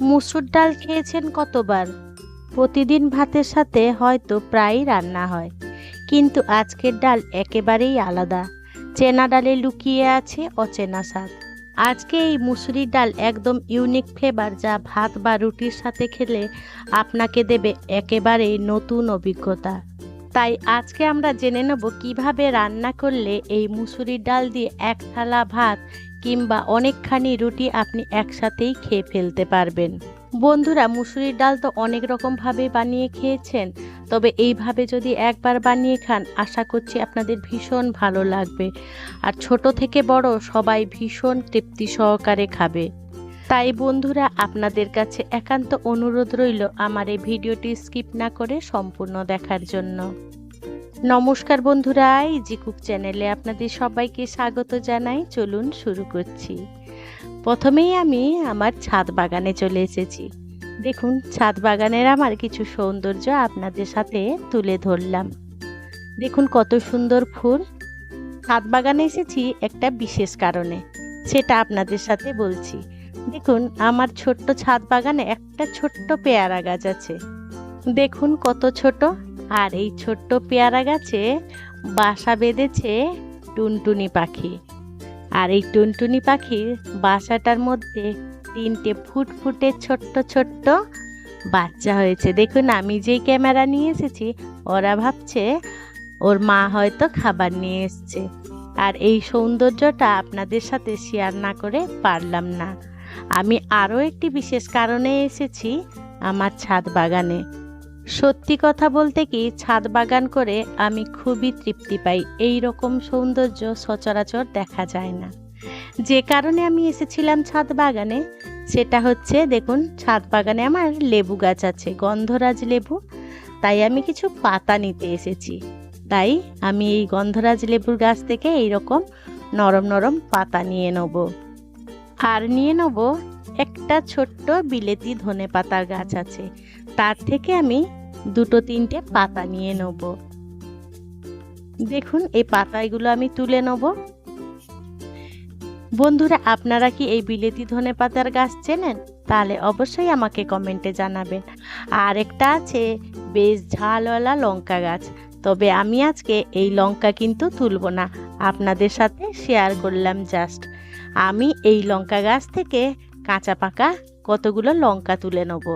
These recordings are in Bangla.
মুসুর ডাল খেয়েছেন কতবার? প্রতিদিন ভাতের সাথে হয়তো প্রায়ই রান্না হয়। কিন্তু আজকের ডাল একেবারেই আলাদা। চেনা ডালে লুকিয়ে আছে অচেনা স্বাদ। আজকে এই মুসুরির ডাল একদম ইউনিক ফ্লেভার যা ভাত বা রুটির সাথে খেলে আপনাকে দেবে একেবারেই নতুন অভিজ্ঞতা। তাই আজকে আমরা জেনে নেব কীভাবে রান্না করলে এই মুসুরির ডাল দিয়ে এক থালা ভাত কিংবা অনেকখানি রুটি আপনি একসাথেই খেয়ে ফেলতে পারবেন। বন্ধুরা, মুসুরির ডাল তো অনেক রকমভাবে বানিয়ে খেয়েছেন, তবে এইভাবে যদি একবার বানিয়ে খান, আশা করছি আপনাদের ভীষণ ভালো লাগবে। আর ছোট থেকে বড় সবাই ভীষণ তৃপ্তি সহকারে খাবে। তাই বন্ধুরা, আপনাদের কাছে একান্ত অনুরোধ রইল আমার এই ভিডিওটি স্কিপ না করে সম্পূর্ণ দেখার জন্য। নমস্কার বন্ধুরা ইজি কুক চ্যানেলে আপনাদের সবাইকে স্বাগত জানাই। চলুন শুরু করছি। প্রথমেই আমি আমার ছাদ বাগানে চলে এসেছি। দেখুন, ছাদ বাগানের আমার কিছু সৌন্দর্য আপনাদের সাথে তুলে ধরলাম। দেখুন কত সুন্দর ফুল। ছাদ বাগানে এসেছি একটা বিশেষ কারণে, সেটা আপনাদের সাথে বলছি। দেখুন, আমার ছোট্ট ছাদ বাগানে একটা ছোট্ট পেয়ারা গাছ আছে। দেখুন কত ছোট। আর এই ছোট্ট পেয়ারা গাছে বাসা বেঁধেছে টুনটুনি পাখি। আর এই টুনটুনি পাখির বাসাটার মধ্যে তিনটে ফুটফুটে ছোট্ট ছোট্ট বাচ্চা হয়েছে। দেখুন, আমি যেই ক্যামেরা নিয়ে এসেছি, ওরা ভাবছে ওর মা হয়তো খাবার নিয়ে এসছে। আর এই সৌন্দর্যটা আপনাদের সাথে শেয়ার না করে পারলাম না। আমি আরও একটি বিশেষ কারণে এসেছি আমার ছাদ বাগানে। সত্যি কথা বলতে কি, ছাদ বাগান করে আমি খুবই তৃপ্তি পাই। এই রকম সৌন্দর্য সচরাচর দেখা যায় না। যে কারণে আমি এসেছিলাম ছাদ বাগানে, সেটা হচ্ছে, দেখুন, ছাদ বাগানে আমার লেবু গাছ আছে, গন্ধরাজ লেবু। তাই আমি কিছু পাতা নিতে এসেছি। তাই আমি এই গন্ধরাজ লেবুর গাছ থেকে এই রকম নরম নরম পাতা নিয়ে নেব। আর নিয়ে নেব একটা ছোট্ট বিলেতি ধনে পাতার গাছ আছে। তার থেকে আমি দুটো তিনটে পাতা নিয়ে নেব। দেখুন, এই পাতাগুলো আমি তুলে নেব। বন্ধুরা, আপনারা কি এই বিলেতি ধনে পাতার গাছ চেনেন? তাহলে অবশ্যই আমাকে কমেন্টে জানাবেন। আর একটা আছে বেশ ঝালওয়ালা লঙ্কা গাছ। তবে আমি আজকে এই লঙ্কা কিন্তু তুলব না। আপনাদের সাথে শেয়ার করলাম জাস্ট আমি এই লঙ্কা গাছ থেকে কাঁচা পাকা কতগুলো লঙ্কা তুলে নেব।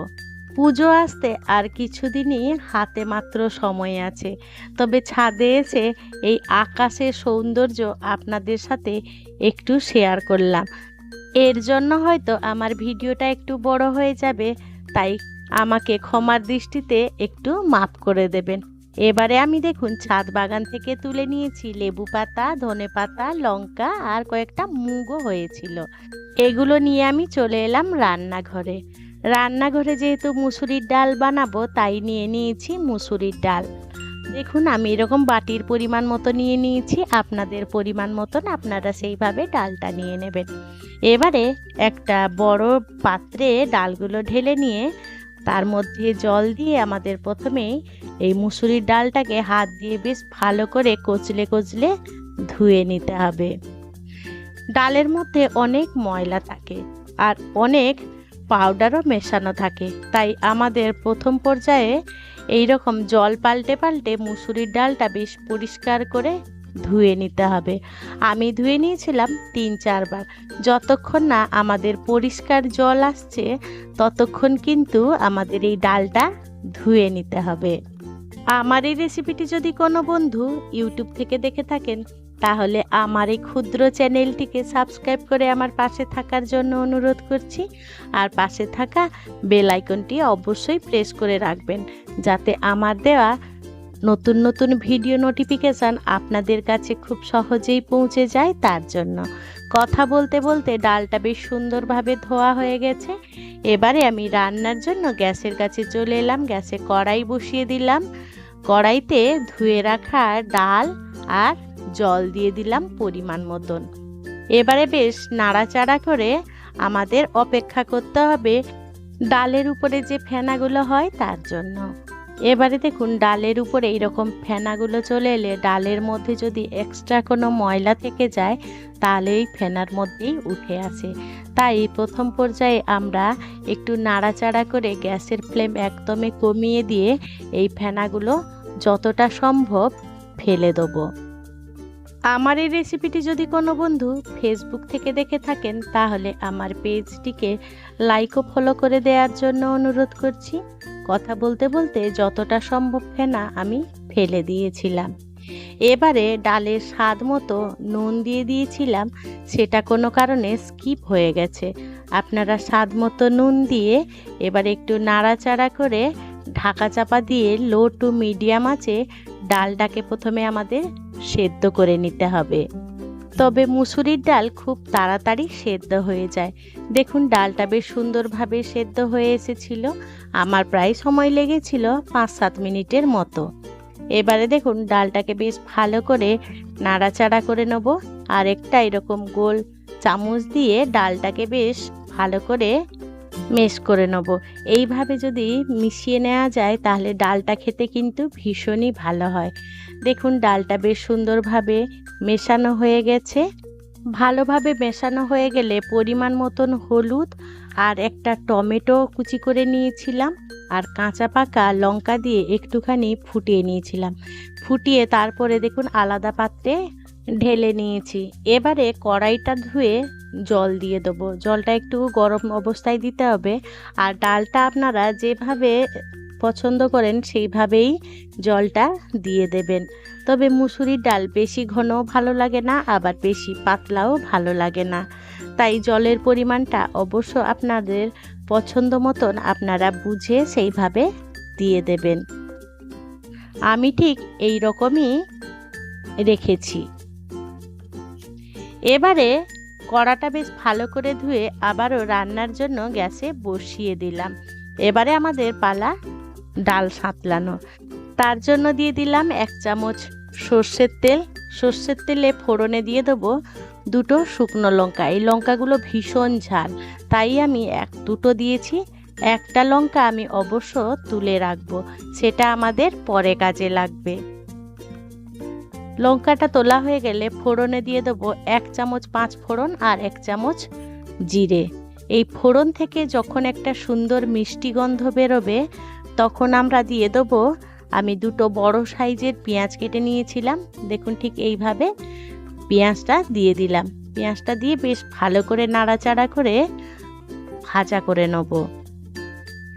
পুজো আসতে আর কিছুদিনই হাতে মাত্র সময় আছে। তবে ছাদে এসে এই আকাশের সৌন্দর্য আপনাদের সাথে একটু শেয়ার করলাম। এর জন্য হয়তো আমার ভিডিওটা একটু বড় হয়ে যাবে, তাই আমাকে ক্ষমার দৃষ্টিতে একটু মাপ করে দেবেন। এবারে আমি দেখুন, ছাদ বাগান থেকে তুলে নিয়েছি লেবু পাতা, ধনে পাতা, লঙ্কা আর কয়েকটা মুগও হয়েছিল। এগুলো নিয়ে আমি চলে এলাম রান্নাঘরে। রান্নাঘরে যেহেতু মুসুরির ডাল বানাবো, তাই নিয়ে নিয়েছি মুসুরির ডাল। দেখুন, আমি এরকম বাটির পরিমাণ মতো নিয়ে নিয়েছি, আপনাদের পরিমাণ মতন আপনারা সেইভাবে ডালটা নিয়ে নেবেন। এবারে একটা বড় পাত্রে ডালগুলো ঢেলে নিয়ে তার মধ্যে জল দিয়ে আমাদের প্রথমেই এই মুসুরির ডালটাকে হাত দিয়ে বেশ ভালো করে কচলে কচলে ধুয়ে নিতে হবে। ডালের মধ্যে অনেক ময়লা থাকে আর অনেক পাউডারও মেশানো থাকে। তাই আমাদের প্রথম পর্যায়ে এই রকম জল পাল্টে পাল্টে মুসুরির ডালটা বেশ পরিষ্কার করে ধুয়ে নিতে হবে। আমি ধুয়ে নিয়েছিলাম তিন চারবার। যতক্ষণ না আমাদের পরিষ্কার জল আসছে, ততক্ষণ কিন্তু আমাদের এই ডালটা ধুয়ে নিতে হবে। আমার এই রেসিপিটি যদি কোনো বন্ধু ইউটিউব থেকে দেখে থাকেন, তাহলে আমার এই ক্ষুদ্র চ্যানেলটিকে সাবস্ক্রাইব করে আমার পাশে থাকার জন্য অনুরোধ করছি। আর পাশে থাকা বেল আইকনটি অবশ্যই প্রেস করে রাখবেন, যাতে আমার দেওয়া নতুন নতুন ভিডিও নোটিফিকেশান আপনাদের কাছে খুব সহজেই পৌঁছে যায় তার জন্য। কথা বলতে বলতে ডালটা বেশ সুন্দরভাবে ধোয়া হয়ে গেছে। এবারে আমি রান্নার জন্য গ্যাসের কাছে চলে এলাম, গ্যাসে কড়াই বসিয়ে দিলাম। কড়াইতে ধুয়ে রাখা ডাল আর জল দিয়ে দিলাম পরিমাণ মতন। এবারে বেশ নাড়াচাড়া করে আমাদের অপেক্ষা করতে হবে ডালের উপরে যে ফেনাগুলো হয় তার জন্য। এবারে দেখুন, ডালের উপরে এইরকম ফেনাগুলো চলে এলে ডালের মধ্যে যদি এক্সট্রা কোনো ময়লা থেকে যায়, তাহলে এই ফেনার মধ্যেই উঠে আসে। তাই প্রথম পর্যায়ে আমরা একটু নাড়াচাড়া করে গ্যাসের ফ্লেম একদমই কমিয়ে দিয়ে এই ফেনাগুলো যতটা সম্ভব ফেলে দেবো। আমার এই রেসিপিটি যদি কোনো বন্ধু ফেসবুক থেকে দেখে থাকেন, তাহলে আমার পেজটিকে লাইক ও ফলো করে দেওয়ার জন্য অনুরোধ করছি। কথা বলতে বলতে যতটা সম্ভব ফেনা আমি ফেলে দিয়েছিলাম। এবারে ডালের স্বাদ মতো নুন দিয়ে দিয়েছিলাম, সেটা কোনো কারণে স্কিপ হয়ে গেছে। আপনারা স্বাদ মতো নুন দিয়ে এবার একটু নাড়াচাড়া করে ঢাকা চাপা দিয়ে লো টু মিডিয়াম আছে ডালটাকে প্রথমে আমাদের সেদ্ধ করে নিতে হবে। তবে মুসুরির ডাল খুব তাড়াতাড়ি সেদ্ধ হয়ে যায়। দেখুন, ডালটা বেশ সুন্দরভাবে সেদ্ধ হয়ে এসেছিল। আমার প্রায় সময় লেগেছিল পাঁচ সাত মিনিটের মতো। এবারে দেখুন, ডালটাকে বেশ ভালো করে নাড়াচাড়া করে নেব। আর একটা এরকম গোল চামচ দিয়ে ডালটাকে বেশ ভালো করে মেশ করে নেব। এইভাবে যদি মিশিয়ে নেওয়া যায়, তাহলে ডালটা খেতে কিন্তু ভীষণই ভালো হয়। দেখুন, ডালটা বেশ সুন্দরভাবে মেশানো হয়ে গেছে। ভালোভাবে মেশানো হয়ে গেলে পরিমাণ মতন হলুদ আর একটা টমেটো কুচি করে নিয়েছিলাম আর কাঁচা পাকা লঙ্কা দিয়ে একটুখানি ফুটিয়ে নিয়েছিলাম। ফুটিয়ে তারপরে দেখুন, আলাদা পাত্রে ঢেলে নিয়েছি। এবারে কড়াইটা ধুয়ে জল দিয়ে দেবো। জলটা একটু গরম অবস্থায় দিতে হবে। আর ডালটা আপনারা যেভাবে পছন্দ করেন, সেইভাবেই জলটা দিয়ে দেবেন। তবে মুসুরির ডাল বেশি ঘনও ভালো লাগে না, আবার বেশি পাতলাও ভালো লাগে না। তাই জলের পরিমাণটা অবশ্য আপনাদের পছন্দ মতন আপনারা বুঝে সেইভাবে দিয়ে দেবেন। আমি ঠিক এই রকমই রেখেছি। এবারে কড়াটা বেশ ভালো করে ধুয়ে আবারও রান্নার জন্য গ্যাসে বসিয়ে দিলাম। এবারে আমাদের পালা ডাল সাঁতলানো। তার জন্য দিয়ে দিলাম এক চামচ সর্ষের তেল। সর্ষের তেলে ফোড়নে দিয়ে দেবো দুটো শুকনো লঙ্কা। এই লঙ্কাগুলো ভীষণ ঝাল, তাই আমি এক দুটো দিয়েছি। একটা লঙ্কা আমি অবশ্য তুলে রাখব, সেটা আমাদের পরে কাজে লাগবে। লঙ্কাটা তোলা হয়ে গেলে ফোড়নে দিয়ে দেবো এক চামচ পাঁচ ফোড়ন আর এক চামচ জিরে। এই ফোড়ন থেকে যখন একটা সুন্দর মিষ্টি গন্ধ বেরোবে, তখন আমরা দিয়ে দেবো, আমি দুটো বড় সাইজের পেঁয়াজ কেটে নিয়েছিলাম। দেখুন ঠিক এইভাবে পেঁয়াজটা দিয়ে দিলাম। পেঁয়াজটা দিয়ে বেশ ভালো করে নাড়াচাড়া করে ভাজা করে নেব।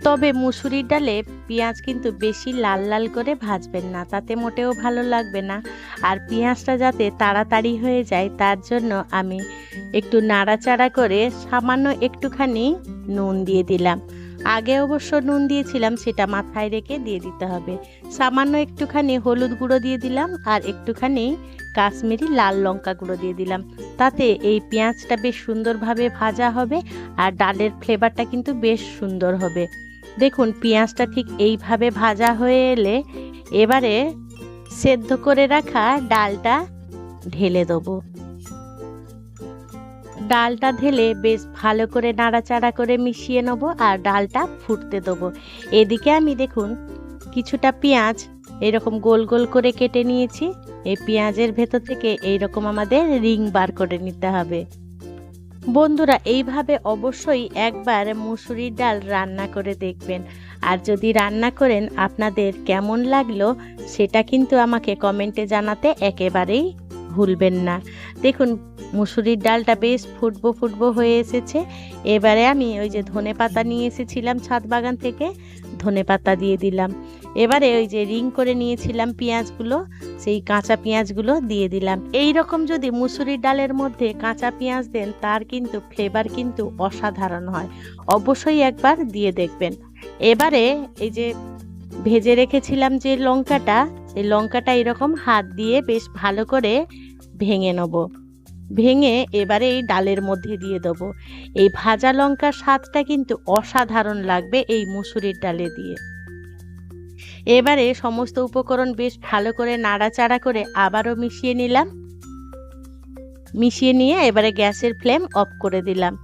তবে মুসুরির ডালে পেঁয়াজ কিন্তু বেশি লাল লাল করে ভাজবেন না, তাতে মোটেও ভালো লাগবে না। আর পেঁয়াজটা যাতে তাড়াতাড়ি হয়ে যায়, তার জন্য আমি একটু নাড়াচাড়া করে সামান্য একটুখানি নুন দিয়ে দিলাম। আগে অবশ্য নুন দিয়েছিলাম, সেটা মাথায় রেখে দিয়ে দিতে হবে। সামান্য একটুখানি হলুদ গুঁড়ো দিয়ে দিলাম, আর একটুখানি কাশ্মীরি লাল লঙ্কা গুঁড়ো দিয়ে দিলাম। তাতে এই পেঁয়াজটা বেশ সুন্দরভাবে ভাজা হবে, আর ডালের ফ্লেভারটা কিন্তু বেশ সুন্দর হবে। দেখুন, পেঁয়াজটা ঠিক এইভাবে ভাজা হয়ে এলে এবারে সেদ্ধ করে রাখা ডালটা ঢেলে দেবো। ডালটা ঢেলে বেশ ভালো করে নাড়াচাড়া করে মিশিয়ে নেব আর ডালটা ফুটতে দেবো। এদিকে আমি দেখুন, কিছুটা পেঁয়াজ এরকম গোল গোল করে কেটে নিয়েছি। এই পেঁয়াজের ভেতর থেকে এইরকম আমাদের রিং বার করে নিতে হবে। বন্ধুরা, এইভাবে অবশ্যই একবার মুসুরির ডাল রান্না করে দেখবেন। আর যদি রান্না করেন, আপনাদের কেমন লাগল সেটা কিন্তু আমাকে কমেন্টে জানাতে একেবারেই ভুলবেন না। দেখুন, মুসুরির ডালটা বেশ ফুটবো ফুটবো হয়ে এসেছে। এবারে আমি ওই যে ধনে পাতা নিয়ে এসেছিলাম ছাদ বাগান থেকে, ধনে পাতা দিয়ে দিলাম। এবারে ওই যে রিং করে নিয়েছিলাম পেঁয়াজগুলো, সেই কাঁচা পেঁয়াজগুলো দিয়ে দিলাম। এই রকম যদি মুসুরির ডালের মধ্যে কাঁচা পেঁয়াজ দেন, তার কিন্তু ফ্লেভার কিন্তু অসাধারণ হয়। অবশ্যই একবার দিয়ে দেখবেন। এবারে এই যে ভেজে রেখেছিলাম যে লঙ্কাটা, সেই লঙ্কাটা এরকম হাত দিয়ে বেশ ভালো করে ভেঙে নেব। ভেঙে এবারে এই ডালের মধ্যে দিয়ে দেবো। এই ভাজা লঙ্কার স্বাদটা কিন্তু অসাধারণ লাগবে এই মুসুরির ডালে দিয়ে। এবারে সমস্ত উপকরণ বেশ ভালো করে নাড়াচাড়া করে আবারও মিশিয়ে নিলাম। মিশিয়ে নিয়ে এবারে গ্যাসের ফ্লেম অফ করে দিলাম।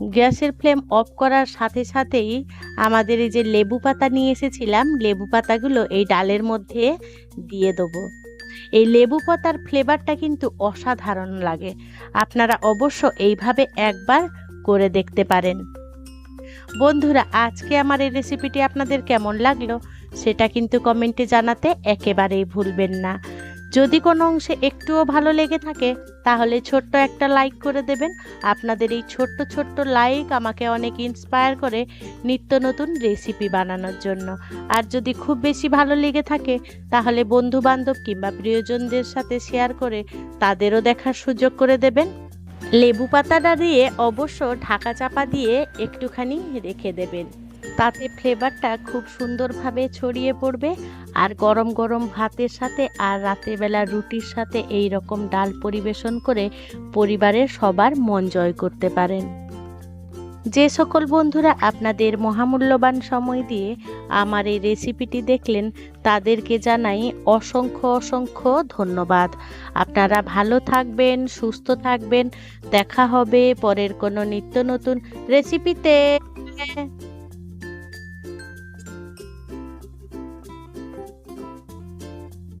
গ্যাসের ফ্লেম অফ করার সাথে সাথেই আমাদের এই যে লেবু পাতা নিয়ে এসেছিলাম, লেবু পাতাগুলো এই ডালের মধ্যে দিয়ে দেবো। এই লেবু পাতার ফ্লেভারটা কিন্তু অসাধারণ লাগে। আপনারা অবশ্য এইভাবে একবার করে দেখতে পারেন। বন্ধুরা, আজকে আমার এই রেসিপিটি আপনাদের কেমন লাগল, সেটা কিন্তু কমেন্টে জানাতে একেবারেই ভুলবেন না। যদি কোনো অংশে একটুও ভালো লেগে থাকে, তাহলে ছোট্ট একটা লাইক করে দেবেন। আপনাদের এই ছোট্ট ছোট্ট লাইক আমাকে অনেক ইন্সপায়ার করে নিত্য নতুন রেসিপি বানানোর জন্য। আর যদি খুব বেশি ভালো লেগে থাকে, তাহলে বন্ধু বান্ধব কিংবা প্রিয়জনদের সাথে শেয়ার করে তাদেরও দেখার সুযোগ করে দেবেন। লেবু পাতাটা দিয়ে অবশ্য ঢাকা চাপা দিয়ে একটুখানি রেখে দেবেন। তাতে ফ্লেভারটা খুব সুন্দরভাবে ছড়িয়ে পড়বে আর গরম গরম ভাতের সাথে আর রাতেরবেলা রুটির সাথে এই রকম ডাল পরিবেশন করে পরিবারের সবার মন জয় করতে পারেন। যে সকল বন্ধুরা আপনাদের মহামূল্যবান সময় দিয়ে আমার এই রেসিপিটি দেখলেন, তাদেরকে জানাই অসংখ্য অসংখ্য ধন্যবাদ। আপনারা ভালো থাকবেন, সুস্থ থাকবেন, দেখা হবে পরের কোনো নিত্য নতুন রেসিপিতে